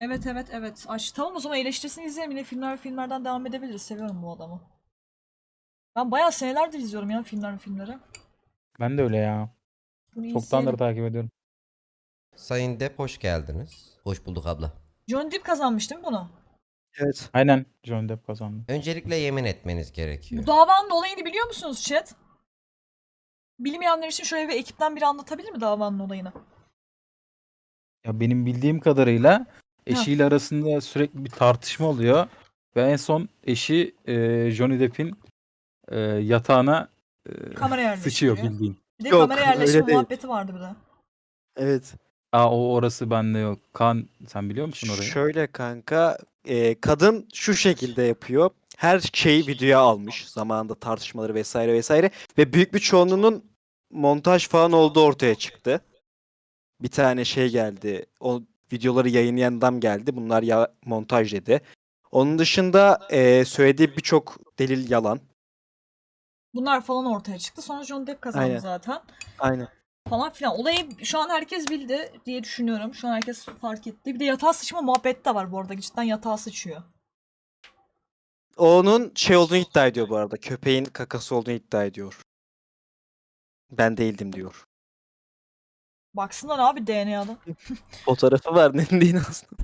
Evet evet evet. Aç. Tamam o zaman eleştirisini izleyelim. Yine filmler filmlerden devam edebiliriz. Seviyorum bu adamı. Ben bayağı senelerdir izliyorum ya filmler filmleri. Ben de öyle ya. Bunu Çoktandır izleyelim. takip ediyorum. Sayın Depp hoş geldiniz. Hoş bulduk abla. John Depp kazanmış değil mi bunu? Evet. Aynen John Depp kazandı. Öncelikle yemin etmeniz gerekiyor. Bu davanın olayını biliyor musunuz chat? Bilmeyenler için şöyle bir ekipten biri anlatabilir mi davanın olayını? Ya benim bildiğim kadarıyla eşiyle arasında sürekli bir tartışma oluyor. Ve en son eşi e, Johnny Depp'in e, yatağına e, Kamera yerleştiriyor. sıçıyor bildiğin. Bir de Yok, kamera yerleşme öyle değil. muhabbeti vardı bir de. Evet. Aa o orası bende yok. Kan sen biliyor musun orayı? Şöyle kanka, e, kadın şu şekilde yapıyor. Her şeyi videoya almış zamanında tartışmaları vesaire vesaire ve büyük bir çoğunluğunun montaj falan olduğu ortaya çıktı. Bir tane şey geldi. O videoları yayınlayan adam geldi. Bunlar ya montaj dedi. Onun dışında e, söylediği birçok delil yalan. Bunlar falan ortaya çıktı. Sonra John Depp kazandı Aynen. zaten. Aynen. Falan filan. Olayı şu an herkes bildi diye düşünüyorum. Şu an herkes fark etti. Bir de yatağa sıçma muhabbeti de var bu arada. Cidden yatağa sıçıyor. Onun şey olduğunu iddia ediyor bu arada. Köpeğin kakası olduğunu iddia ediyor. Ben değildim diyor. Baksınlar abi DNA'dan. Fotoğrafı var ne değil aslında.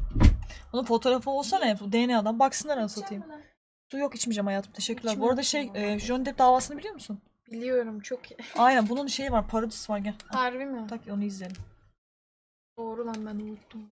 Onun fotoğrafı olsa ne? Bu DNA'dan baksınlar anasını satayım. Su yok içmeyeceğim hayatım. Teşekkürler. Bu arada şey, e, Johnny Depp davasını biliyor musun? Biliyorum çok iyi. Aynen bunun şeyi var, parodisi var gel. Harbi mi? Tak onu izleyelim. Doğru lan ben unuttum.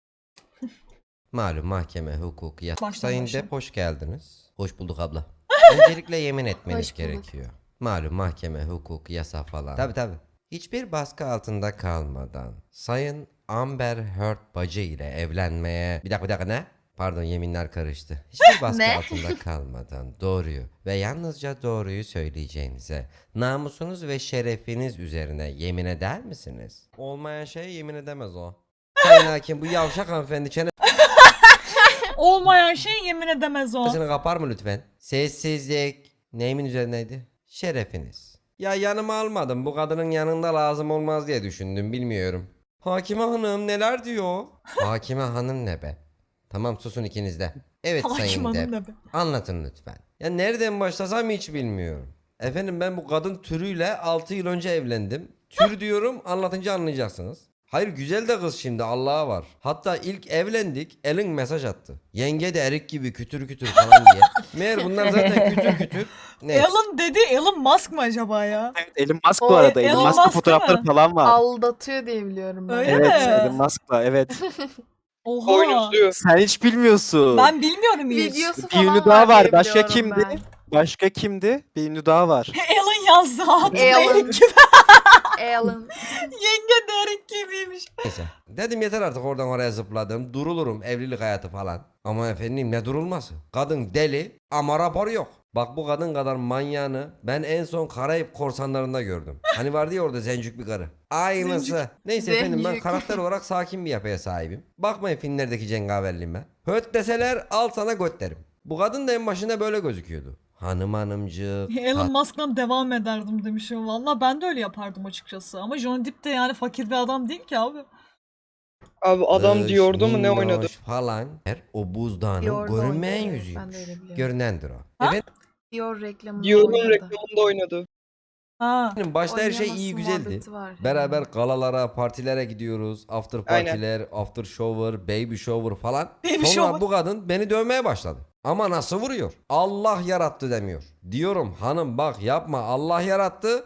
Malum mahkeme, hukuk, yat. Baştan Sayın başla. Depp hoş geldiniz. Hoş bulduk abla. Öncelikle yemin etmeniz Hoş bulduk. gerekiyor. Malum mahkeme, hukuk, yasa falan. Tabi tabi. Hiçbir baskı altında kalmadan Sayın Amber Heard bacı ile evlenmeye... Bir dakika bir dakika ne? Pardon yeminler karıştı. Hiçbir baskı Ne? altında kalmadan doğruyu ve yalnızca doğruyu söyleyeceğinize namusunuz ve şerefiniz üzerine yemin eder misiniz? Olmayan şeye yemin edemez o. Sayın hakim bu yavşak hanımefendi Olmayan şey yemin edemez o. Sesini kapar mı lütfen? Sessizlik. Neyimin üzerindeydi? Şerefiniz. Ya yanıma almadım. Bu kadının yanında lazım olmaz diye düşündüm. Bilmiyorum. Hakime hanım neler diyor? Hakime hanım ne be? Tamam susun ikiniz de. Evet Hakim sayın hanım ne be? Anlatın lütfen. Ya nereden başlasam hiç bilmiyorum. Efendim ben bu kadın türüyle 6 yıl önce evlendim. Tür diyorum anlatınca anlayacaksınız. Hayır güzel de kız şimdi Allah'a var. Hatta ilk evlendik Elin mesaj attı. Yenge de erik gibi kütür kütür falan diye. Meğer bunlar zaten kütür kütür. Ne? Elon dedi Elon Musk mı acaba ya? Evet, Elon Musk bu O arada. Elon Elon Musk'ın Musk değil fotoğrafları mi? falan var. Aldatıyor diye biliyorum ben. Öyle evet, mi? Elon Musk'la evet. Oha. Sen hiç bilmiyorsun. Ben bilmiyorum hiç. Videosu Bir falan ünlü daha var. diye Başka biliyorum kimdi? ben. Başka kimdi? Bir ünlü daha var. Elon yazdı. Erik gibi. Alan. Yenge de Erik gibiymiş. Neyse. Dedim yeter artık oradan oraya zıpladım. Durulurum evlilik hayatı falan. Ama efendim ne durulması? Kadın deli ama rapor yok. Bak bu kadın kadar manyağını ben en son Karayip korsanlarında gördüm. Hani vardı ya orada zencük bir karı. Aynısı. Neyse efendim ben Zencük. karakter olarak sakin bir yapıya sahibim. Bakmayın filmlerdeki cengaverliğime. Höt deseler al sana göt derim. Bu kadın da en başında böyle gözüküyordu. Hanım hanımcık. Elon tat- Musk'la devam ederdim demişim. Valla ben de öyle yapardım açıkçası. Ama Johnny Depp de yani fakir bir adam değil ki abi. Abi adam Dış, diyordu mu ne minnoş oynadı? Falan. Her o buzdağının görünmeyen oynadı, evet. yüzüymüş. Ben de öyle biliyorum. Görünendir o. Ha? Efendim Dior reklamında Diyor'un oynadı. reklamında oynadı. Ha. başta her şey Oynaması iyi güzeldi. muhabbeti var Beraber galalara, partilere gidiyoruz. After Aynen. partiler, after shower, baby shower falan. Baby Sonra shower. bu kadın beni dövmeye başladı. Ama nasıl vuruyor? Allah yarattı demiyor. Diyorum hanım bak yapma Allah yarattı.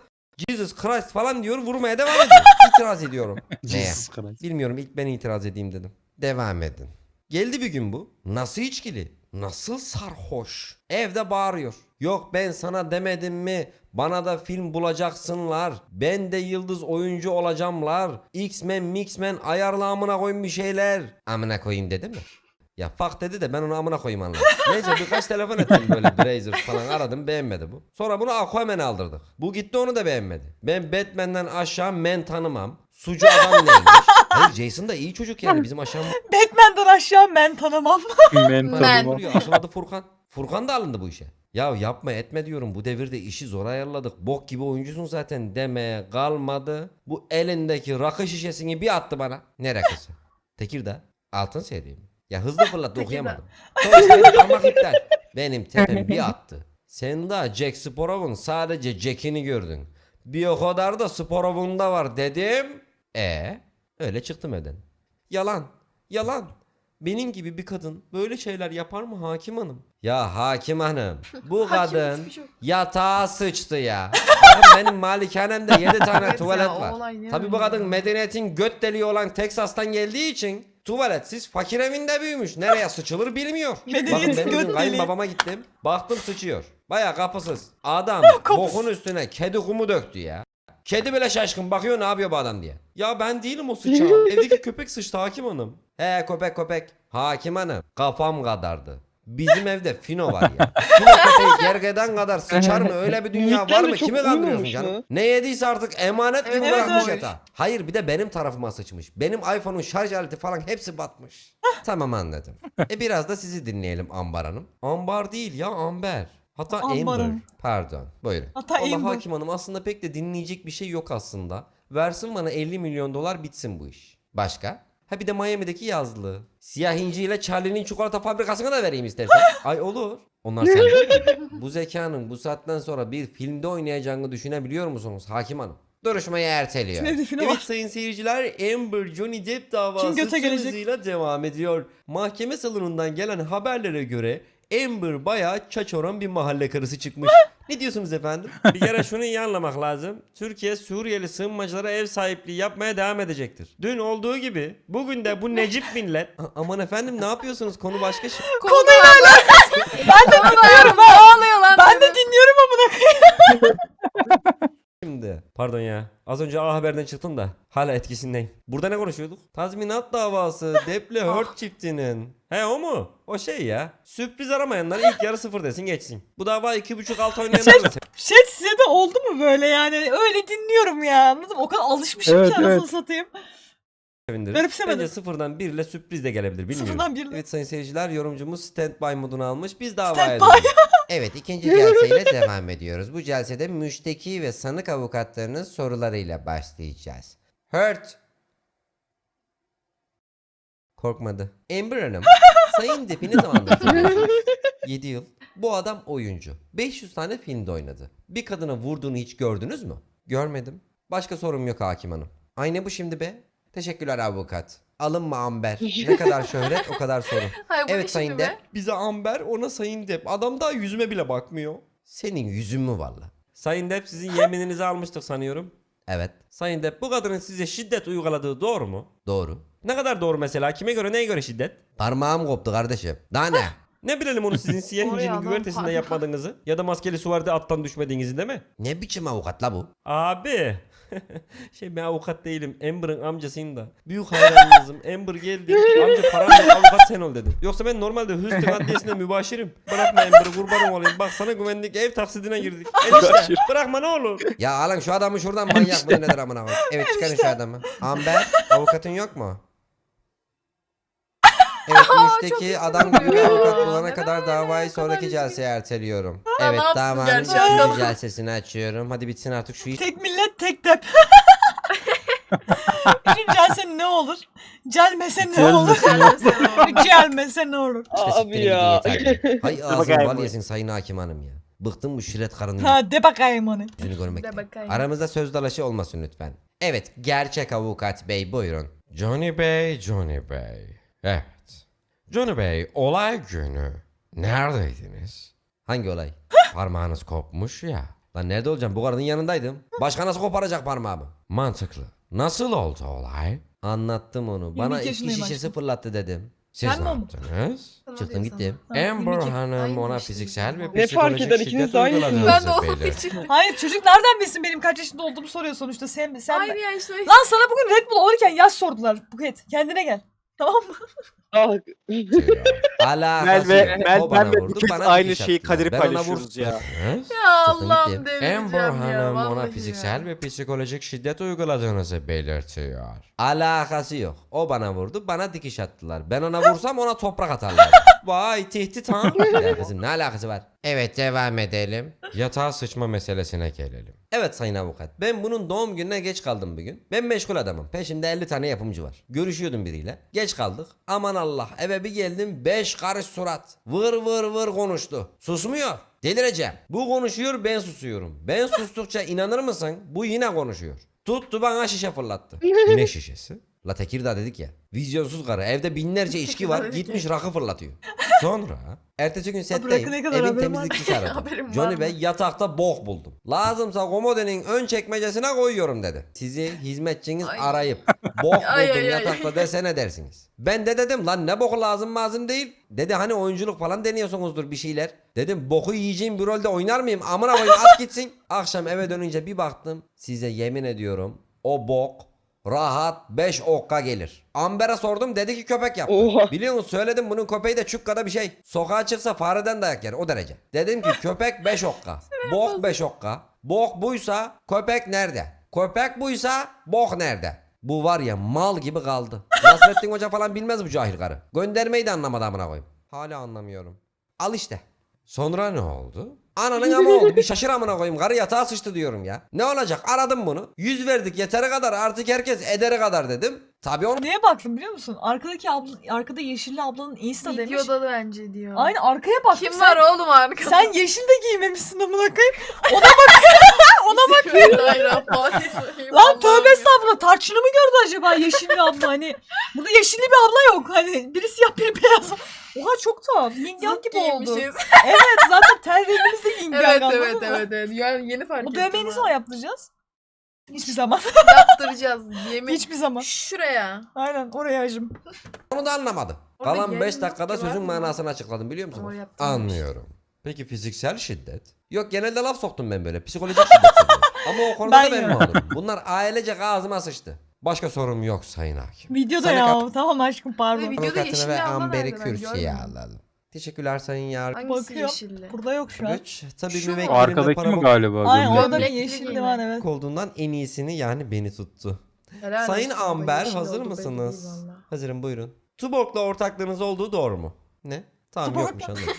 Jesus Christ falan diyor vurmaya devam ediyor. İtiraz ediyorum. Neye? Jesus Christ. Bilmiyorum ilk ben itiraz edeyim dedim. Devam edin. Geldi bir gün bu. Nasıl içkili? Nasıl sarhoş? Evde bağırıyor. Yok ben sana demedim mi? Bana da film bulacaksınlar. Ben de yıldız oyuncu olacağımlar. X-Men, Mix-Men ayarlamına koyun bir şeyler. Amına koyayım dedi mi? Ya fuck dedi de ben onu amına koyayım anladım. Neyse birkaç telefon ettim böyle Brazzer falan aradım beğenmedi bu. Sonra bunu Aquaman'e aldırdık. Bu gitti onu da beğenmedi. Ben Batman'den aşağı men tanımam. Sucu adam neymiş? Hayır Jason da iyi çocuk yani bizim aşağımız Batman'den aşağı men tanımam. Men Men. tanımam. vuruyor. Asıl adı Furkan. Furkan da alındı bu işe. Ya yapma etme diyorum bu devirde işi zor ayarladık. Bok gibi oyuncusun zaten demeye kalmadı. Bu elindeki rakı şişesini bir attı bana. Ne rakısı? Tekirdağ. Altın seriyim. Ya hızlı fırlattı okuyamadım. İşte benim parmak iptal. Benim tepem bir attı. Sen daha Jack Sporov'un sadece Jack'ini gördün. Bir o kadar da Sporov'un da var dedim. E öyle çıktım evden. Yalan. Yalan. Benim gibi bir kadın böyle şeyler yapar mı hakim hanım? Ya hakim hanım bu kadın şey yatağa sıçtı ya. Bakın benim malikanemde 7 tane tuvalet var. Tabii bu kadın medeniyetin göt deliği olan Teksas'tan geldiği için tuvaletsiz fakir evinde büyümüş. Nereye sıçılır bilmiyor. Medeniyetin Bakın ben göt deliği. kayınbabama gittim. Baktım sıçıyor. Baya kapısız. Adam bokun üstüne kedi kumu döktü ya. Kedi bile şaşkın bakıyor ne yapıyor bu adam diye. Ya ben değilim o sıçan. Evdeki köpek sıçtı hakim hanım. He köpek köpek. Hakim hanım kafam kadardı. Bizim evde fino var ya. Fino köpeği gergeden kadar sıçar mı? Öyle bir dünya var mı? çok Kimi kandırıyorsun uyumamış canım? mı? Ne yediyse artık emanet gibi Evet, bırakmış evet. yatağa. Hayır bir de benim tarafıma sıçmış. Benim iPhone'un şarj aleti falan hepsi batmış. tamam anladım. E biraz da sizi dinleyelim Ambar Hanım. Ambar değil ya Amber. Hatta Ambar Amber. Hanım. Pardon. Buyurun. Hatta Allah Amber. hakim hanım aslında pek de dinleyecek bir şey yok aslında. Versin bana 50 milyon dolar bitsin bu iş. Başka? Ha bir de Miami'deki yazlığı. Siyah İnci ile Charlie'nin çikolata fabrikasına da vereyim istersen. Ay olur. Onlar sende? Bu zekanın bu saatten sonra bir filmde oynayacağını düşünebiliyor musunuz hakim hanım? Duruşmayı erteliyor. Ne Evet sayın seyirciler Amber Johnny Depp davası göte tüm gelecek? hızıyla devam ediyor. Mahkeme salonundan gelen haberlere göre Amber bayağı çaçoran bir mahalle karısı çıkmış. ne diyorsunuz efendim? Bir kere şunu iyi anlamak lazım. Türkiye Suriyeli sığınmacılara ev sahipliği yapmaya devam edecektir. Dün olduğu gibi bugün de bu Necip millet. A- aman efendim ne yapıyorsunuz? Konu başka şey. Konuyla alakası. ben de dinliyorum. Ne oluyor lan? Ben de dinliyorum amına koyayım. Şimdi pardon ya az önce A Haber'den çıktım da hala etkisindeyim. Burada ne konuşuyorduk? Tazminat davası Depp'le Hurt çiftinin. He o mu? O şey ya. Sürpriz aramayanlar ilk yarı sıfır desin geçsin. Bu dava iki buçuk alt oynayanlar da Şey size de oldu mu böyle yani? Öyle dinliyorum ya anladın mı? O kadar alışmışım Evet, ki anasını evet. satayım. Sevindirir. Garipsemedim. Bence sıfırdan bir ile sürpriz de gelebilir bilmiyorum. Sıfırdan birle. Evet sayın seyirciler yorumcumuz standby modunu almış. Biz Standby. dönelim. Evet ikinci celseyle devam ediyoruz. Bu celsede müşteki ve sanık avukatlarının sorularıyla başlayacağız. Hurt. Korkmadı. Amber Hanım. Sayın Depp'i ne zamandır tanıyorsunuz? 7 yıl. Bu adam oyuncu. 500 tane filmde oynadı. Bir kadına vurduğunu hiç gördünüz mü? Görmedim. Başka sorum yok hakim hanım. Ay ne bu şimdi be? Teşekkürler avukat. Alınma Amber. Ne kadar şöhret o kadar soru. Hayır, bu Evet Sayın? Depp. Bize Amber ona Sayın Depp. Adam daha yüzüme bile bakmıyor. Senin yüzün mü valla? Sayın Depp sizin yemininizi almıştık sanıyorum. Evet. Sayın Depp bu kadının size şiddet uyguladığı doğru mu? Doğru. Ne kadar doğru mesela? Kime göre neye göre şiddet? Parmağım koptu kardeşim. Daha ne? ne bilelim onu sizin Oraya siyehincinin adam güvertesinde yapmadığınızı ya da maskeli suvarda attan düşmediğinizi değil mi? Ne biçim avukat la bu? Abi. şey ben avukat değilim. Amber'ın amcasıyım da. Büyük hayranınızım. Amber geldi. Amca param yok avukat sen ol dedi. Yoksa ben normalde Houston Adliyesi'ne mübaşirim. Bırakma Amber'ı kurbanım olayım. Bak sana güvendik ev taksidine girdik. Enişte bırakma ne olur. Ya alın şu adamı şuradan manyak mı nedir amına koyayım. Evet çıkarın şu adamı. Amber avukatın yok mu? Müşteki adam gibi avukat bulana kadar davayı Ne sonraki celseye erteliyorum. ne Evet yapsın davanın gerçekten? ikinci celsesini açıyorum. Hadi bitsin artık şu iş. Tek millet tek dep. Şimdi celse ne olur? Celmese ne olur? Celmese ne olur? Abi ya. Hay ağzını bal yesin sayın hakim hanım ya. Bıktım bu şiret karının Ha de bakayım onu. yüzünü görmekten. De bakayım. Aramızda söz dalaşı olmasın lütfen. Evet gerçek avukat bey buyurun. Johnny Bey, Johnny Bey. Evet. Johnny Bey olay günü neredeydiniz? Hangi olay? Parmağınız kopmuş ya. Lan nerede olacağım? Bu karının yanındaydım. Başka nasıl koparacak parmağımı? Mantıklı. Nasıl oldu olay? Anlattım onu. Bana 22 içki yaşındayım şişesi aşkım. fırlattı dedim. Siz Sen ne mi o? yaptınız? Sana Çıktım diyor gittim. sana. Ha, Amber 22. Hanım Aynı ona işte. fiziksel ve Ne fark psikolojik eder? şiddet İkiniz de aynı uyguladığınızı Ben de onun belirtti. için. Hayır çocuk nereden bilsin benim kaç yaşında olduğumu soruyor sonuçta. Sen, sen Aynı yaşta. Lan sana bugün Red Bull alırken yaş sordular Buket. Kendine gel. Tamam mı? Ah, Alakası Mel ve-. Mel- ben ve bana aynı şeyi ona paylaşıyoruz ya. Ya Allah'ım delireceğim Amber ya. Hanım ona vallahi fiziksel ya. ve psikolojik şiddet uyguladığınızı belirtiyor. Alakası yok. O bana vurdu, bana dikiş attılar. Ben ona vursam ona toprak atarlar. vay tehdit ha. ya kızım ne alakası var? Evet devam edelim. Yatağa sıçma meselesine gelelim. Evet sayın avukat ben bunun doğum gününe geç kaldım bugün. Ben meşgul adamım. Peşimde 50 tane yapımcı var. Görüşüyordum biriyle. Geç kaldık. Aman Allah eve bir geldim 5 karış surat. Vır vır vır konuştu. Susmuyor. Delireceğim. Bu konuşuyor ben susuyorum. Ben sustukça inanır mısın? Bu yine konuşuyor. Tuttu bana şişe fırlattı. ne şişesi? La Tekirdağ dedik ya. Vizyonsuz karı. Evde binlerce içki var. Gitmiş rakı fırlatıyor. Sonra ertesi gün setteyim. Evin temizlikçisi aradı. Johnny? Bey yatakta bok buldum. Lazımsa komodenin ön çekmecesine koyuyorum dedi. Sizi hizmetçiniz Ay. arayıp bok buldum ay, ay, yatakta ay. dese ne dersiniz? Ben de dedim lan ne boku lazım lazım değil. Dedi hani oyunculuk falan deniyorsunuzdur bir şeyler. Dedim boku yiyeceğim bir rolde oynar mıyım? Amına koyayım at gitsin. Akşam eve dönünce bir baktım. Size yemin ediyorum o bok rahat 5 okka gelir. Amber'e sordum dedi ki köpek yaptı. Oha. Biliyor musun söyledim bunun köpeği de çukkada bir şey. Sokağa çıksa fareden dayak yer o derece. Dedim ki köpek 5 okka. Bok 5 okka. Bok buysa köpek nerede? Köpek buysa bok nerede? Bu var ya mal gibi kaldı. Nasrettin Hoca falan bilmez bu cahil karı. Göndermeyi de anlamadı amına koyayım. Hala anlamıyorum. Al işte. Sonra ne oldu? Ananın ama oldu. Bir şaşır amına koyayım. Karı yatağa sıçtı diyorum ya. Ne olacak? Aradım bunu. Yüz verdik yeteri kadar artık herkes ederi kadar dedim. Tabii onu Neye baktım biliyor musun? Arkadaki abla, arkada yeşilli ablanın insta demiş. Videoda da bence diyor. Aynı arkaya bak. Kim sen, var oğlum arkada? Sen yeşil de giymemişsin amına koyayım. Bismillahirrahmanirrahim. Lan Allah'ım tövbe ya. estağfurullah. Tarçını mı gördü acaba yeşil bir abla hani? Burada yeşilli bir abla yok. Hani biri siyah biri beyaz. Oha çok tuhaf. Yin yang Zıt gibi oldu. giymişiz. Evet zaten ter rengimiz de yin yang evet evet mı? evet evet. Yani yeni fark Bu ettim. dövmeyi ne zaman yaptıracağız? Hiçbir zaman. Yaptıracağız. Yemin. Hiçbir zaman. Şuraya. Aynen oraya hacım. Onu da anlamadı. Orada Kalan 5 yayın dakikada sözün manasını açıkladım biliyor musunuz? Anlıyorum. Peki fiziksel şiddet? Yok genelde laf soktum ben böyle. Psikolojik şiddet seviyorum. Ama o konuda Ben da ben mağdurum. Bunlar ailecek ağzıma sıçtı. Başka sorum yok sayın hakim. Videoda Sana ya. Tamam aşkım pardon. Videoda Avukatını yeşilli ve Amber'i? Ben kürsüye görmedim. alalım. Teşekkürler sayın yargıç. Hangisi Bakıyorum. yeşilli? Burada yok şu an. Üç, tabii Şu mu? müvekkilinde Arkadaki para mi bok galiba? Aynen gömlek? orada bir Gömlekli yeşilli giyme. var evet. olduğundan en iyisini yani beni tuttu. Helal Sayın olsun, Amber yeşil hazır oldu belli mısınız? değil valla. Hazırım buyurun. Tuborg'la ortaklığınız olduğu doğru mu? Ne? Tamam Tuborg. yokmuş anladım.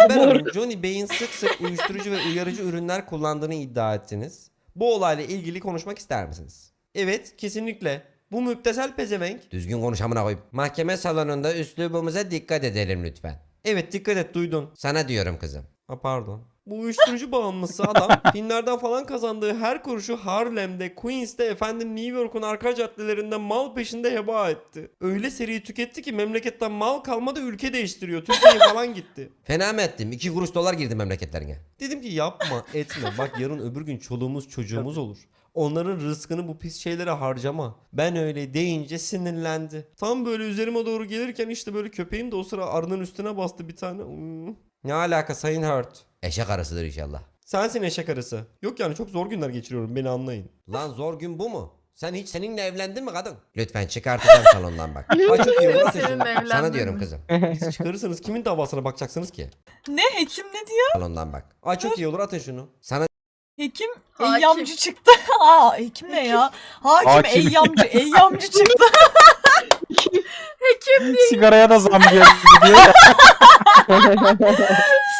Amber Hanım, Johnny Bey'in sık sık uyuşturucu ve uyarıcı ürünler kullandığını iddia ettiniz. Bu olayla ilgili konuşmak ister misiniz? Evet kesinlikle. Bu müptesel pezevenk. Düzgün konuş amına koyayım. Mahkeme salonunda üslubumuza dikkat edelim lütfen. Evet dikkat et duydun. Sana diyorum kızım. Ha pardon. Bu uyuşturucu bağımlısı adam filmlerden falan kazandığı her kuruşu Harlem'de, Queens'te, efendim New York'un arka caddelerinde mal peşinde heba etti. Öyle seri tüketti ki memleketten mal kalmadı ülke değiştiriyor. Türkiye'ye falan gitti. Fena mı ettim? 2 kuruş dolar girdi memleketlerine. Dedim ki yapma etme. Bak yarın öbür gün çoluğumuz çocuğumuz olur. Onların rızkını bu pis şeylere harcama. Ben öyle deyince sinirlendi. Tam böyle üzerime doğru gelirken işte böyle köpeğim de o sıra arının üstüne bastı bir tane. Hmm. Ne alaka Sayın Hurt? Eşek arısıdır inşallah. Sensin eşek arısı. Yok yani çok zor günler geçiriyorum beni anlayın. Lan zor gün bu mu? Sen hiç seninle evlendin mi kadın? Lütfen çıkartacağım salondan bak. Açık Seninle taşın. Sana evlendim diyorum kızım. Siz çıkarırsanız kimin davasına bakacaksınız ki? Ne hekim ne diyor? Salondan bak. Ay çok iyi olur atın şunu. Sana Hekim Hakim. eyyamcı çıktı. Aa hekim ne ya? Hakim, Hakim. eyyamcı. Eyyamcı çıktı. Sigaraya da zam geldi diye.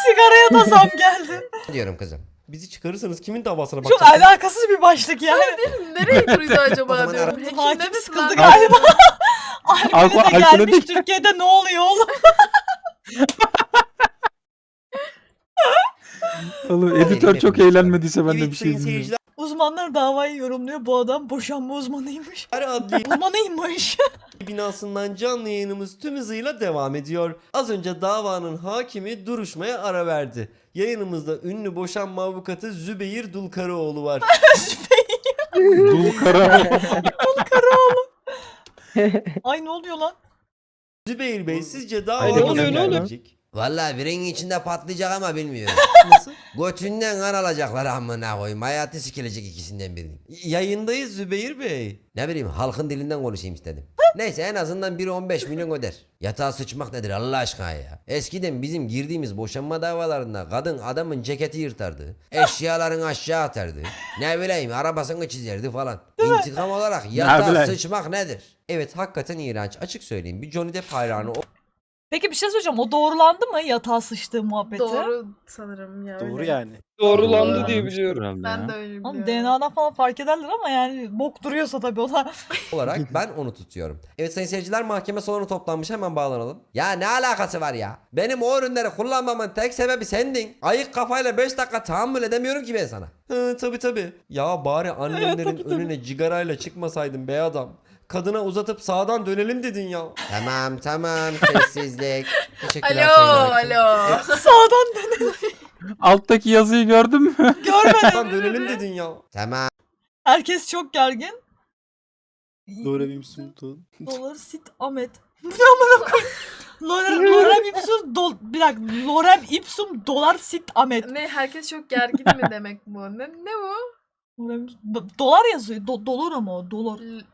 Sigaraya da zam geldi. diyorum kızım. Bizi çıkarırsanız kimin davasına Çok bakacaksınız? alakasız bir başlık yani. Nereye kuruydu O acaba zaman diyorum. Hekim Hakim demesin sıkıldı galiba. Alkolü Alkol- de gelmiş değil. Türkiye'de ne oluyor oğlum? Oğlum editör çok eğlenmediyse ben de bir şey seyirciler Uzmanlar davayı yorumluyor. Bu adam boşanma uzmanıymış. adli Uzmanıymış. binasından canlı yayınımız tüm hızıyla devam ediyor. Az önce davanın hakimi duruşmaya ara verdi. Yayınımızda ünlü boşanma avukatı Zübeyir Dulkaraoğlu var. Dul kara. Ay ne oluyor lan? Zübeyir Bey sizce dava oluyor, nasıl ne oluyor? Valla birin içinde patlayacak ama bilmiyorum. Nasıl? Götünden kan alacaklar amına koyayım. Hayatı sikilecek ikisinden birinin. Yayındayız Zübeyir Bey. Ne bileyim halkın dilinden konuşayım istedim. Neyse en azından biri 15 milyon öder. Yatağa sıçmak nedir Allah aşkına ya. Eskiden bizim girdiğimiz boşanma davalarında kadın adamın ceketi yırtardı. Eşyalarını aşağı atardı. Ne bileyim arabasını çizerdi falan. İntikam olarak yatağa bileyim. sıçmak nedir? Evet hakikaten iğrenç. Açık söyleyeyim bir Johnny Depp hayranı Peki bir şey söyleyeceğim. O doğrulandı mı yatağa sıçtığı muhabbeti? Doğru sanırım ya. Doğru öyle. yani. Doğrulandı diye biliyorum. Ben de öyle Oğlum biliyorum. DNA'dan falan fark ederler ama yani bok duruyorsa tabii o da. olarak ben onu tutuyorum. Evet sayın seyirciler mahkeme salonu toplanmış hemen bağlanalım. Ya ne alakası var ya? Benim o ürünleri kullanmamın tek sebebi sendin. Ayık kafayla 5 dakika tahammül edemiyorum ki ben sana. Hı tabi tabi. Ya bari annemlerin tabii, tabii. önüne cigarayla çıkmasaydın be adam. Kadına uzatıp sağdan dönelim dedin ya. Tamam tamam sessizlik. Teşekkürler Alo Sayın Hakim. alo. Sağdan dön. Alttaki yazıyı gördün mü? Görmedim. Dönelim dedin ya. Tamam. Herkes çok gergin. Doğru bir sultan. Dolar sit Ahmet. Bu ne amına koyayım? Lorem, lorem ipsum dol bir dakika. Lorem ipsum dolar sit Ahmet. Ne herkes çok gergin mi demek bu? Ne, ne bu? Lorem, dolar yazıyor. Do, dolar ama o. Dolar. L-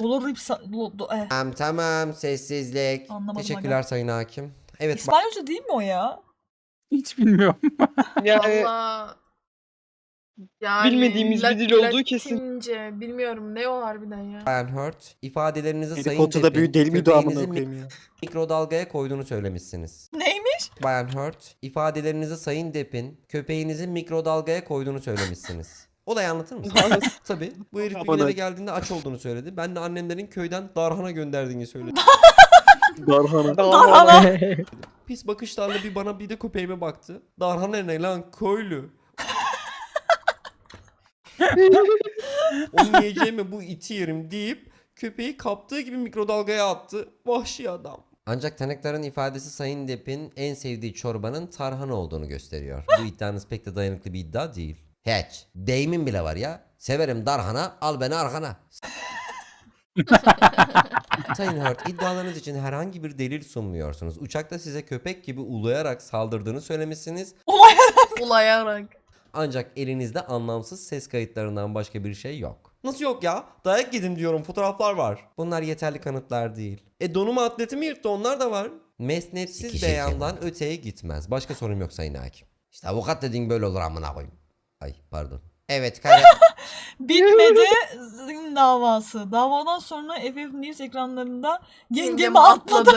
Dolar ipsa, lo, do, eh. Tamam tamam sessizlik. Anlamadım Teşekkürler Sayın Hakim. Evet İspanyolca değil mi o ya? Hiç bilmiyorum. Yani. Yani Bilmediğimiz bir dil olduğu kesin. Latince bilmiyorum ne o harbiden ya. Bayan Hurt ifadelerinizi Sayın Potter'da Depp'in büyü deli o amına köpeğinizi koyayım ya. mikrodalgaya koyduğunu söylemişsiniz. Neymiş? Bayan Hurt ifadelerinizi Sayın Depp'in köpeğinizin mikrodalgaya koyduğunu söylemişsiniz. Olayı anlatır mısınız? Tabii. Bu herif bir geldiğinde aç olduğunu söyledi. Ben de annemlerin köyden darhana gönderdiğini söyledim. Darhana. Darhana. Pis bakışlarla bir bana bir de köpeğime baktı. Darhana ne lan köylü. Onu yiyeceğime bu iti yerim deyip köpeği kaptığı gibi mikrodalgaya attı. Vahşi adam. Ancak tanıkların ifadesi Sayın Depp'in en sevdiği çorbanın tarhana olduğunu gösteriyor. Bu iddianız pek de dayanıklı bir iddia değil. Hiç. Deyimin bile var ya. Severim darhana, al beni arkana. Sayın Hurt, iddialarınız için herhangi bir delil sunmuyorsunuz. Uçakta size köpek gibi ulayarak saldırdığını söylemişsiniz. Ulayarak. Ancak elinizde anlamsız ses kayıtlarından başka bir şey yok. Nasıl yok ya? Dayak yedim diyorum fotoğraflar var. Bunlar yeterli kanıtlar değil. E donumu atletimi yırttı onlar da var. Mesnetsiz beyandan öteye gitmez. Başka sorum yok Sayın Hakim. İşte avukat dediğin böyle olur amına koyayım. Ay pardon. Evet kaydet. Bitmedi davası. Davadan sonra FF News ekranlarında yengemi atladı.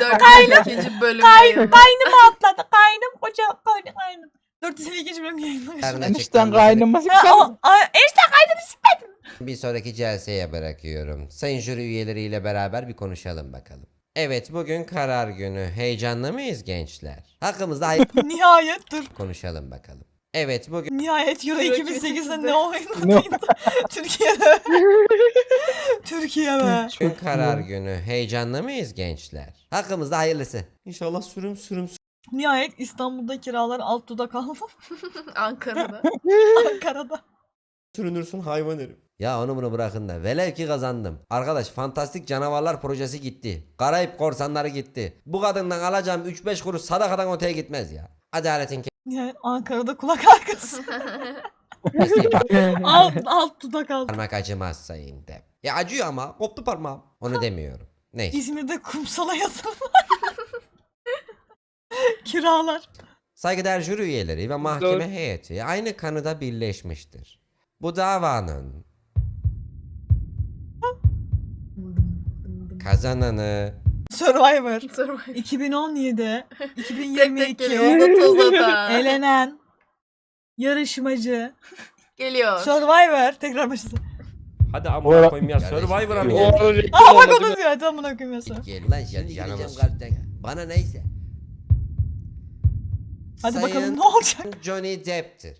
Dört ikinci bölüm Kay, yayınlandı. kaynım atladı. Kaynım koca kaynım. kaynım. 452. bölüm ne Enişten kaynımı Ha, o- a- Enişte kaynım Bir sonraki celseye bırakıyorum. Sayın jüri üyeleriyle beraber bir konuşalım bakalım. Evet bugün karar günü. Heyecanlı mıyız gençler? Hakkımızda hayır Nihayet dur. konuşalım bakalım. Evet bugün Nihayet Euro Euro 2008'de 2008'de. ne oynadıydı? Türkiye'de. Türkiye be. Bugün karar günü. Heyecanlı mıyız gençler? Hakkımızda hayırlısı. İnşallah sürüm sürüm Nihayet İstanbul'da kiralar alt dudak kaldı. Ankara'da. Ankara'da. sürünürsün hayvan herif. Ya onu bunu bırakın da. Velev ki kazandım. Arkadaş Fantastik Canavarlar projesi gitti. Karayip korsanları gitti. Bu kadından alacağım 3-5 kuruş sadakadan öteye gitmez ya. Adaletin Nihayet Ankara'da kulak arkası. alt, alt dudak kaldı. parmak acımaz sayın Depp. Ya acıyor ama koptu parmağım. Onu demiyorum. Neyse. İzmir'de kumsala yazılı. Kiralar. Saygıdeğer jüri üyeleri ve mahkeme heyeti aynı kanıda birleşmiştir. Bu davanın kazananı Survivor. Survivor. 2017, Tek tek 2022 geliyor. Elenen yarışmacı Geliyor. Survivor tekrar başlasın. Hadi amına koyayım ya Survivor'a mı O geldi? ara reklam Aa bak onu diyor. Tamam bunu ya. Gel lan şimdi canımız Bana neyse. Hadi Sayın bakalım ne olacak. Johnny Depp'tir.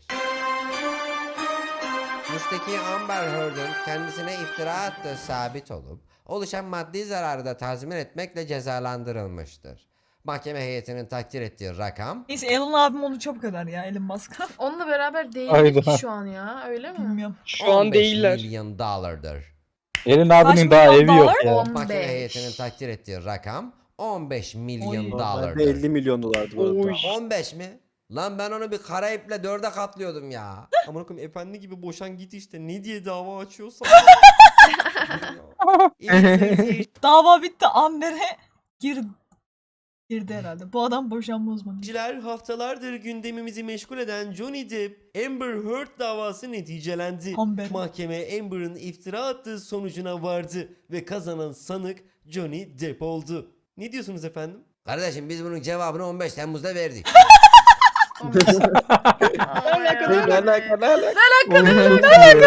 Müşteki Amber Heard'ın kendisine iftira attığı sabit olup oluşan maddi zararı da tazmin etmekle cezalandırılmıştır. Mahkeme heyetinin takdir ettiği rakam Neyse Elon abim onu çabuk öder ya Elon Musk. Onunla beraber değil ki şu an ya. Öyle mi? Bilmiyorum. Şu an 15 değiller. milyon dolardır. Elin abinin daha evi yok dolar? ya. Mahkeme 15. heyetinin takdir ettiği rakam 15 milyon Oy. Normalde dolardır. 50 milyon dolardı bu arada. Oy. 15 mi? Lan ben onu bir kara iple dörde katlıyordum ya. Amına koyayım efendi gibi boşan git işte. Ne diye dava açıyorsan. Dava bitti. Amber'e gir girdi herhalde. Bu adam boşanma uzmanı. İzleyiciler haftalardır gündemimizi meşgul eden Johnny Depp Amber Heard davası neticelendi. Amber. Mahkeme Amber'ın iftira attığı sonucuna vardı ve kazanan sanık Johnny Depp oldu. Ne diyorsunuz efendim? Kardeşim biz bunun cevabını 15 Temmuz'da verdik. Ne alaka ne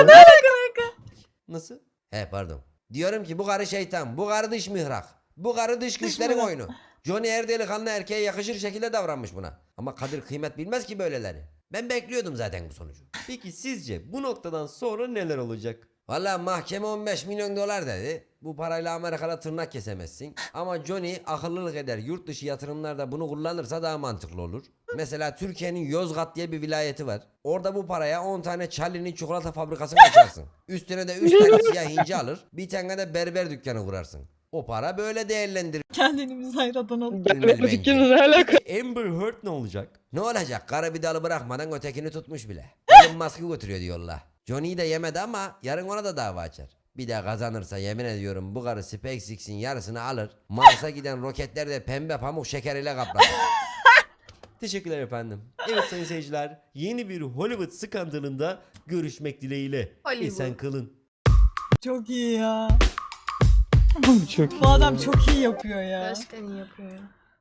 alaka? Nasıl? He pardon. Diyorum ki bu karı şeytan, bu karı dış mihrak, bu karı dış güçlerin mihrak. oyunu. Johnny her delikanlı erkeğe yakışır şekilde davranmış buna. Ama kadir kıymet bilmez ki böyleleri. Ben bekliyordum zaten bu sonucu. Peki sizce bu noktadan sonra neler olacak? Valla mahkeme 15 milyon dolar dedi. Bu parayla Amerika'da tırnak kesemezsin. Ama Johnny akıllılık eder. Yurt dışı yatırımlarda bunu kullanırsa daha mantıklı olur. Mesela Türkiye'nin Yozgat diye bir vilayeti var. Orada bu paraya 10 tane Charlie'nin çikolata fabrikasını açarsın. Üstüne de 3 tane siyah inci alır. Bir tane de berber dükkanı kurarsın. O para böyle değerlendir. Kendini hayradan ol. Gelmedi dükkanı ne alaka? Amber Heard ne olacak? Ne olacak? Karı bir dalı bırakmadan ötekini tutmuş bile. Elon Musk'ı götürüyor diyorlar. Johnny'yi de yemedi ama yarın ona da dava açar. Bir de kazanırsa yemin ediyorum bu karı SpaceX'in yarısını alır. Mars'a giden roketler de pembe pamuk şekeriyle kaplar. Teşekkürler efendim. Evet sayın seyirciler yeni bir Hollywood skandalında görüşmek dileğiyle. Hollywood. Esen kalın. Çok iyi ya. Çok Bu adam çok iyi yapıyor ya. Gerçekten iyi yapıyor ya.